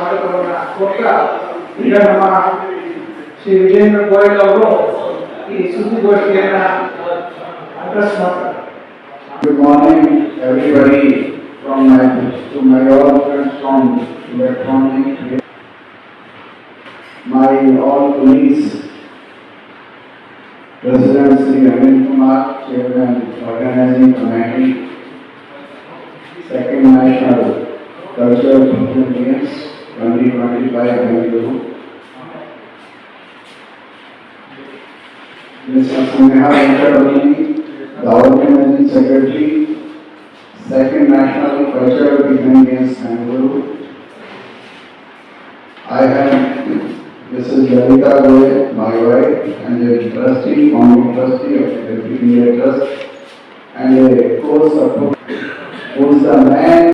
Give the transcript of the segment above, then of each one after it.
ಸಂದರ್ಭದಲ್ಲಿ ಸ್ವಾಗತವನ್ನು ಕೊಡ್ತಾ ಈಗ ನಮ್ಮ ಶ್ರೀ ವಿಜೇಂದ್ರ ಗೋಯಲ್ ಅವರು ಈ ಸುದ್ದಿಗೋಷ್ಠಿಯನ್ನ ಅಡ್ರೆಸ್ ಮಾಡ್ತಾರೆ Good morning, everybody from my, to my all friends from electronic. My all colleagues, President Sri Arvind Kumar, Chairman Organizing Committee, Second National Cultural Function Games, twenty twenty-five, Bengaluru. Mr. Sneha Venkatramani, the organizing secretary, second national cultural event games Bangalore. I have Mrs. Lalita Goyal, my wife, and a trustee, founding trustee of the India Trust, and a co-support, who is the man,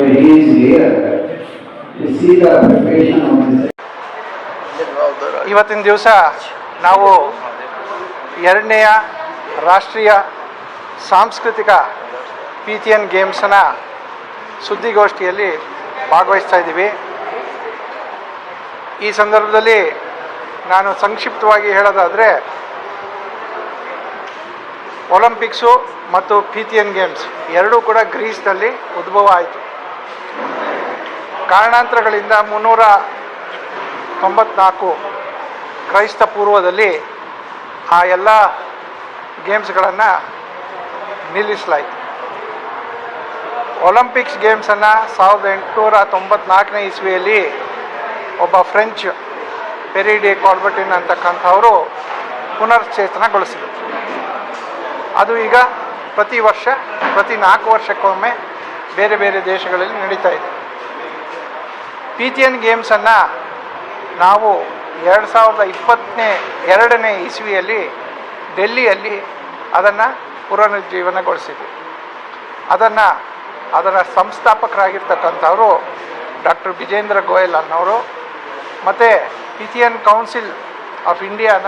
he is here ಇವತ್ತಿನ ದಿವಸ ನಾವು ಎರಡನೆಯ ರಾಷ್ಟ್ರೀಯ ಸಾಂಸ್ಕೃತಿಕ P T N ಗೇಮ್ಸನ್ನ ಸುದ್ದಿಗೋಷ್ಠಿಯಲ್ಲಿ ಭಾಗವಹಿಸ್ತಾ ಇದ್ದೀವಿ. ಈ ಸಂದರ್ಭದಲ್ಲಿ ನಾನು ಸಂಕ್ಷಿಪ್ತವಾಗಿ ಹೇಳೋದಾದರೆ ಒಲಿಂಪಿಕ್ಸು ಮತ್ತು ಪಿ ಟಿ ಎನ್ ಗೇಮ್ಸ್ ಎರಡೂ ಕೂಡ ಗ್ರೀಸ್ನಲ್ಲಿ ಉದ್ಭವ ಆಯಿತು. ಕಾರಣಾಂತರಗಳಿಂದ ಮುನ್ನೂರ ತೊಂಬತ್ನಾಲ್ಕು ಕ್ರೈಸ್ತ ಪೂರ್ವದಲ್ಲಿ ಆ ಎಲ್ಲ ಗೇಮ್ಸ್ಗಳನ್ನು ನಿಲ್ಲಿಸಲಾಯಿತು. ಒಲಂಪಿಕ್ಸ್ ಗೇಮ್ಸನ್ನು ಸಾವಿರದ ಎಂಟುನೂರ ತೊಂಬತ್ನಾಲ್ಕನೇ ಇಸ್ವಿಯಲ್ಲಿ ಒಬ್ಬ ಫ್ರೆಂಚ್ ಪೆರಿಡಿ ಕಾಲ್ಬರ್ಟಿನ್ ಅಂತಕ್ಕಂಥವರು ಪುನರ್ಚೇತನಗೊಳಿಸಿದರು. ಅದು ಈಗ ಪ್ರತಿ ವರ್ಷ, ಪ್ರತಿ ನಾಲ್ಕು ವರ್ಷಕ್ಕೊಮ್ಮೆ ಬೇರೆ ಬೇರೆ ದೇಶಗಳಲ್ಲಿ ನಡೀತಾ ಇದೆ. ಪಿ ಟಿ ಎನ್ ಗೇಮ್ಸನ್ನು ನಾವು ಎರಡು ಸಾವಿರದ ಇಪ್ಪತ್ತನೇ, ಎರಡನೇ ಇಸ್ವಿಯಲ್ಲಿ ಡೆಲ್ಲಿಯಲ್ಲಿ ಅದನ್ನು ಪುನರುಜ್ಜೀವನಗೊಳಿಸಿದ್ವಿ. ಅದನ್ನು ಅದರ ಸಂಸ್ಥಾಪಕರಾಗಿರ್ತಕ್ಕಂಥವರು ಡಾಕ್ಟರ್ ವಿಜೇಂದ್ರ ಗೋಯಲ್ ಅನ್ನೋರು, ಮತ್ತು P T N council of ಇಂಡಿಯಾನ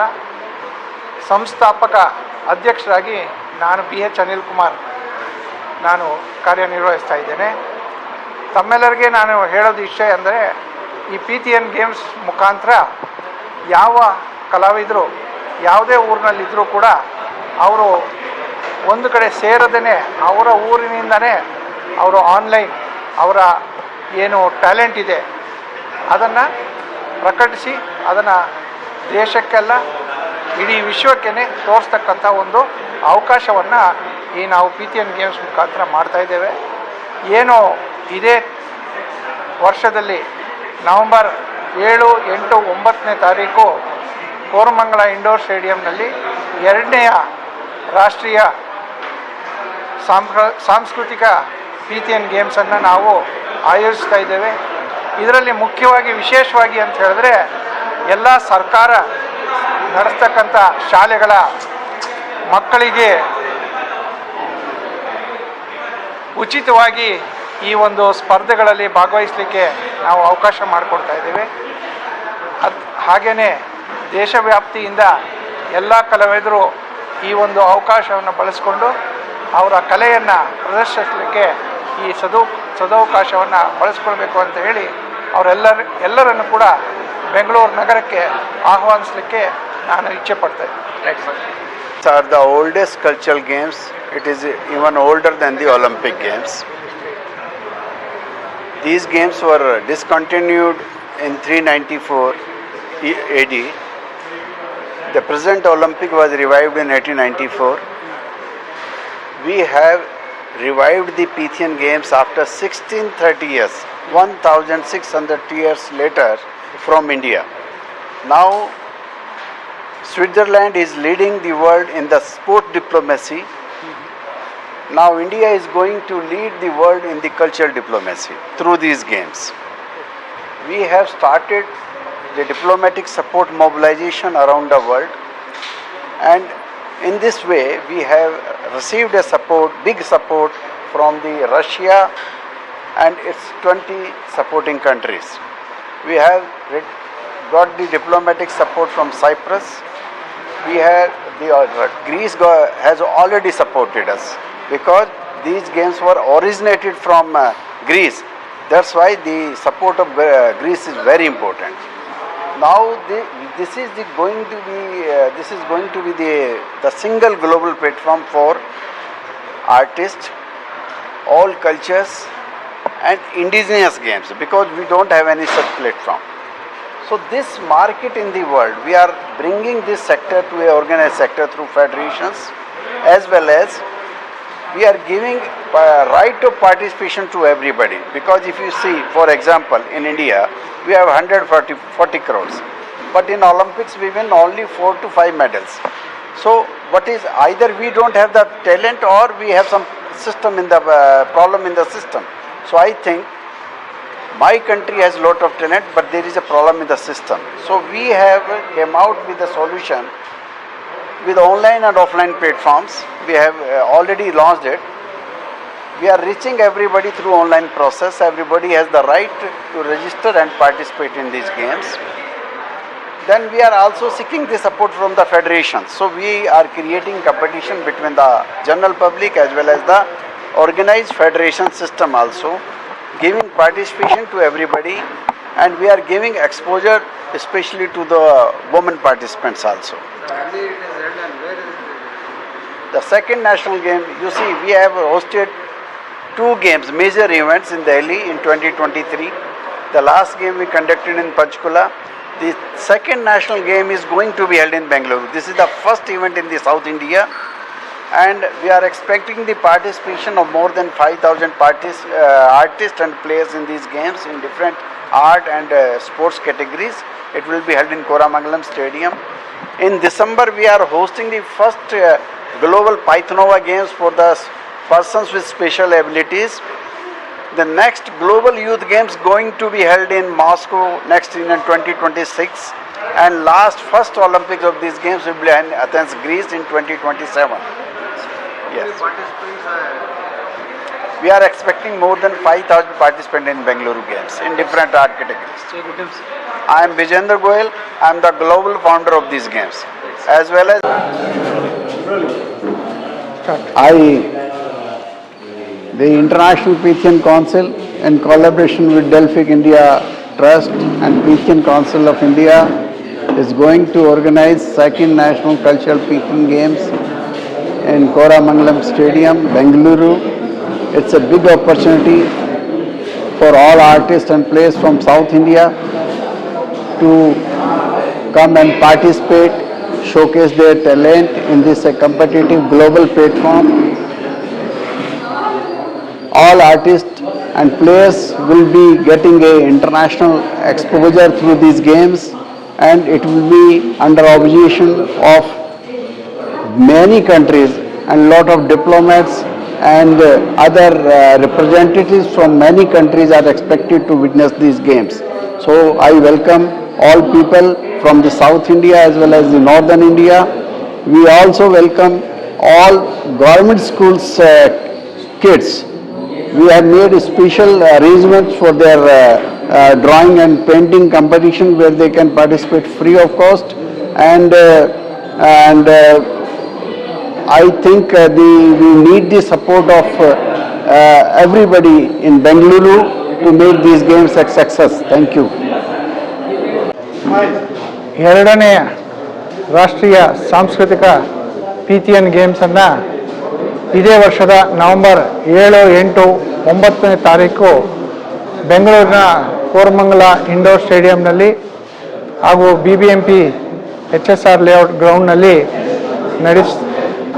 ಸಂಸ್ಥಾಪಕ ಅಧ್ಯಕ್ಷರಾಗಿ ನಾನು ಬಿ ಎಚ್ ಅನಿಲ್ ಕುಮಾರ್ ನಾನು ಕಾರ್ಯನಿರ್ವಹಿಸ್ತಾ ಇದ್ದೇನೆ. ತಮ್ಮೆಲ್ಲರಿಗೆ ನಾನು ಹೇಳೋದು ಇಷ್ಟ ಅಂದರೆ, ಈ ಪಿ ಟಿ ಎನ್ ಗೇಮ್ಸ್ ಮುಖಾಂತರ ಯಾವ ಕಲಾವಿದರು, ಯಾವುದೇ ಊರಿನಲ್ಲಿದ್ದರೂ ಕೂಡ ಅವರು ಒಂದು ಕಡೆ ಸೇರದೇ ಅವರ ಊರಿನಿಂದನೇ ಅವರು ಆನ್ಲೈನ್ ಅವರ ಏನು ಟ್ಯಾಲೆಂಟ್ ಇದೆ, ಅದನ್ನು ಪ್ರಕಟಿಸಿ, ಅದನ್ನು ದೇಶಕ್ಕೆಲ್ಲ, ಇಡೀ ವಿಶ್ವಕ್ಕೇ ತೋರಿಸ್ತಕ್ಕಂಥ ಒಂದು ಅವಕಾಶವನ್ನು ಈ ನಾವು ಪಿ ಟಿ ಎನ್ ಗೇಮ್ಸ್ ಮುಖಾಂತರ ಮಾಡ್ತಾಯಿದ್ದೇವೆ ಏನು ಇದೇ ವರ್ಷದಲ್ಲಿ ನವಂಬರ್ ಏಳು, ಎಂಟು, ಒಂಬತ್ತನೇ ತಾರೀಕು ಕೋರಮಂಗಲ ಇಂಡೋರ್ ಸ್ಟೇಡಿಯಂನಲ್ಲಿ ಎರಡನೆಯ ರಾಷ್ಟ್ರೀಯ ಸಾಂಸ್ಕೃತಿಕ ಪಿ ಗೇಮ್ಸನ್ನು ನಾವು ಆಯೋಜಿಸ್ತಾ ಇದ್ದೇವೆ. ಇದರಲ್ಲಿ ಮುಖ್ಯವಾಗಿ, ವಿಶೇಷವಾಗಿ ಅಂತ ಹೇಳಿದ್ರೆ ಎಲ್ಲ ಸರ್ಕಾರ ನಡೆಸ್ತಕ್ಕಂಥ ಶಾಲೆಗಳ ಮಕ್ಕಳಿಗೆ ಉಚಿತವಾಗಿ ಈ ಒಂದು ಸ್ಪರ್ಧೆಗಳಲ್ಲಿ ಭಾಗವಹಿಸಲಿಕ್ಕೆ ನಾವು ಅವಕಾಶ ಮಾಡಿಕೊಡ್ತಾ ಇದ್ದೇವೆ. ಅದು ಹಾಗೆಯೇ ದೇಶವ್ಯಾಪ್ತಿಯಿಂದ ಎಲ್ಲ ಕಲಾವಿದರು ಈ ಒಂದು ಅವಕಾಶವನ್ನು ಬಳಸಿಕೊಂಡು ಅವರ ಕಲೆಯನ್ನು ಪ್ರದರ್ಶಿಸಲಿಕ್ಕೆ ಈ ಸದು ಸದವಕಾಶವನ್ನು ಬಳಸ್ಕೊಳ್ಬೇಕು ಅಂತ ಹೇಳಿ ಅವರೆಲ್ಲರ ಎಲ್ಲರನ್ನು ಕೂಡ ಬೆಂಗಳೂರು ನಗರಕ್ಕೆ ಆಹ್ವಾನಿಸಲಿಕ್ಕೆ ನಾನು ಇಚ್ಛೆ ಪಡ್ತೇನೆ ಇದ್ದೀನಿ the oldest cultural games it is even older than the Olympic games. These games were discontinued in 394 E- AD. The present Olympic was revived in 1894. We have revived the Pythian Games after 1630 years, 1600 years later from India. Now Switzerland is leading the world in the sport diplomacy. Now India is going to lead the world in the cultural diplomacy through these games. We have started the diplomatic support mobilization around the world and in this way we have received a support, big support from the Russia and its 20 supporting countries. We have got the diplomatic support from Cyprus. We have the uh, Greece has already supported us because these games were originated from uh, Greece. That's why the support of uh, Greece is very important. Now the, this is the going to be uh, this is going to be the the single global platform for artists, all cultures, and indigenous games because we don't have any such platform. So this market in the world, we are bringing this sector to a organized sector through federations as well as we are giving uh, right of participation to everybody. Because if you see for example in india we have 140 40 crores. But in olympics we win only 4 to 5 medals. So what is either we don't have the talent or we have some system in the uh, problem in the system. So i think my country has a lot of talent but there is a problem in the system. So we have came out with a solution with online and offline platforms we have uh, already launched it. We are reaching everybody through online process. Everybody has the right to register and participate in these games. Then we are also seeking the support from the federations so we are creating competition between the general public as well as the organized federation system also giving participation to everybody. And we are giving exposure especially to the women participants also the second national game, you see, we have hosted two games, major events in Delhi in 2023. The last game we conducted in Panchkula. The second national game is going to be held in Bangalore. This is the first event in the South India, and we are expecting the participation of more than 5,000 partic- uh, artists and players in these games in different art and uh, sports categories. It will be held in Koramangalam Stadium. In December, we are hosting the first uh, global Pythonova Games for the persons with special abilities. The next global youth games going to be held in Moscow next year in 2026 and last first Olympics of these games will be in Athens, Greece in 2027. Yes. We are expecting more than 5,000 participants in Bengaluru games in different art categories. I am Vijender Goyal. I am the global founder of these games as well as I, the International Pythian Council, in collaboration with Delphic India Trust and Pythian Council of India, is going to organize second National Cultural Pythian Games in Koramangalam Stadium, Bengaluru. It's a big opportunity for all artists and players from South India to come and participate, showcase their talent in this uh, competitive global platform. All artists and players will be getting a international exposure through these games and it will be under obligation of many countries and lot of diplomats and uh, other uh, representatives from many countries are expected to witness these games. So I welcome all people from the South India as well as the Northern India. We also welcome all government schools uh, kids. We have made special arrangements for their uh, uh, drawing and painting competition where they can participate free of cost and uh, and uh, I think uh, the, we need the support of uh, uh, everybody in Bengaluru to make these games a success. Thank you. ಎರಡನೆಯ ರಾಷ್ಟ್ರೀಯ ಸಾಂಸ್ಕೃತಿಕ P T N ಗೇಮ್ಸನ್ನು ಇದೇ ವರ್ಷದ November ಏಳು, ಎಂಟು, ಒಂಬತ್ತನೇ ತಾರೀಕು ಬೆಂಗಳೂರಿನ ಕೋರಮಂಗಲ ಇಂಡೋರ್ ಸ್ಟೇಡಿಯಂನಲ್ಲಿ ಹಾಗೂ B B M P H S R layout ಗ್ರೌಂಡ್ನಲ್ಲಿ ನಡೆಸ್,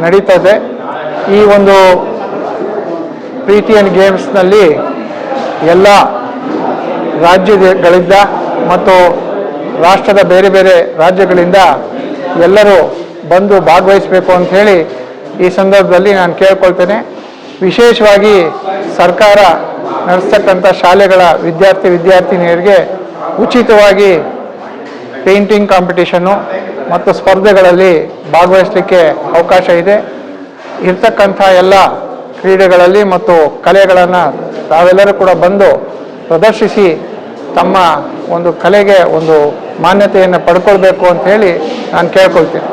ನಡೀತದೆ. ಈ ಒಂದು ಪಿ ಟಿ ಎನ್ ಗೇಮ್ಸ್ನಲ್ಲಿ ಎಲ್ಲ ರಾಜ್ಯಗಳಿಂದ ಮತ್ತು ರಾಷ್ಟ್ರದ ಬೇರೆ ಬೇರೆ ರಾಜ್ಯಗಳಿಂದ ಎಲ್ಲರೂ ಬಂದು ಭಾಗವಹಿಸಬೇಕು ಹೇಳಿ ಈ ಸಂದರ್ಭದಲ್ಲಿ ನಾನು ಕೇಳ್ಕೊಳ್ತೇನೆ. ವಿಶೇಷವಾಗಿ ಸರ್ಕಾರ ನಡೆಸ್ತಕ್ಕಂಥ ಶಾಲೆಗಳ ವಿದ್ಯಾರ್ಥಿ ವಿದ್ಯಾರ್ಥಿನಿಯರಿಗೆ ಉಚಿತವಾಗಿ ಪೇಂಟಿಂಗ್ ಕಾಂಪಿಟೇಷನ್ನು ಮತ್ತು ಸ್ಪರ್ಧೆಗಳಲ್ಲಿ ಭಾಗವಹಿಸಲಿಕ್ಕೆ ಅವಕಾಶ ಇದೆ. ಇರ್ತಕ್ಕಂಥ ಎಲ್ಲ ಕ್ರೀಡೆಗಳಲ್ಲಿ ಮತ್ತು ಕಲೆಗಳನ್ನು ತಾವೆಲ್ಲರೂ ಕೂಡ ಬಂದು ಪ್ರದರ್ಶಿಸಿ ತಮ್ಮ ಒಂದು ಕಲೆಗೆ ಒಂದು ಮಾನ್ಯತೆಯನ್ನು ಪಡ್ಕೊಳ್ಬೇಕು ಅಂತ ಹೇಳಿ ನಾನು ಕೇಳ್ಕೊಳ್ತೀನಿ.